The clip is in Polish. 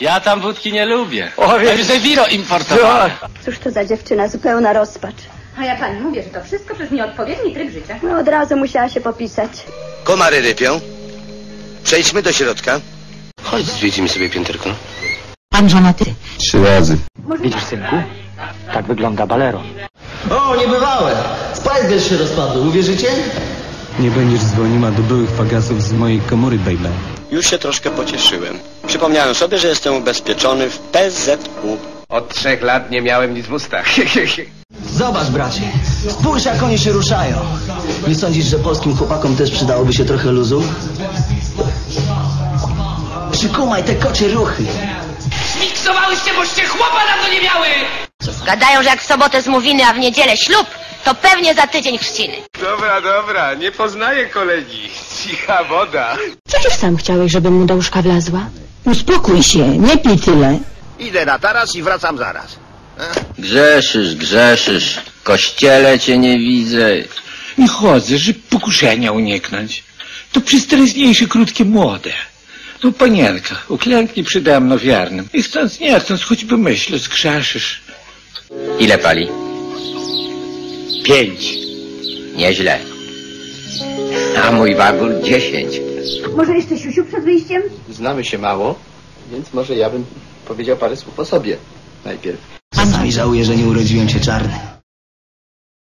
Ja tam wódki nie lubię. O, wiesz- wino importowane. Cóż to za dziewczyna, zupełna rozpacz. A ja pani mówię, że to wszystko przez nieodpowiedni tryb życia. No, od razu musiała się popisać. Komary rypią. Przejdźmy do środka. Chodź, zwiedzimy sobie pięterko. Pan żonaty. Trzy razy. Widzisz, synku? Tak wygląda balero. O, niebywałe! Spice się rozpadł, uwierzycie? Nie będziesz dzwoniła do byłych fagasów z mojej komory, baby. Już się troszkę pocieszyłem. Przypomniałem sobie, że jestem ubezpieczony w PZU. Od trzech lat nie miałem nic w ustach. Zobacz, bracie. Spójrz, jak oni się ruszają. Nie sądzisz, że polskim chłopakom też przydałoby się trochę luzu? Przykumaj te kocie ruchy. Miksowałyście, boście chłopa na to nie miały! Gadają, że jak w sobotę zmówiny, a w niedzielę ślub, to pewnie za tydzień chrzciny. Dobra, dobra, nie poznaję kolegi. Cicha woda. Przecież sam chciałeś, żebym mu do łóżka wlazła. Uspokój się, nie pij tyle. Idę na taras i wracam zaraz. Grzeszysz, grzeszysz. W kościele cię nie widzę. Nie chodzę, żeby pokuszenia uniknąć. To przystępniejsze, krótkie, młode. No panienka, uklęknij przede mną wiernym. I chcąc nie chcąc, choćby myślę, zgrzeszysz. Ile pali? Pięć. Nieźle. A mój wagór dziesięć. Może jeszcze siusiu przed wyjściem? Znamy się mało, więc może ja bym powiedział parę słów o sobie najpierw. Czasami żałuję, że nie urodziłem się czarny.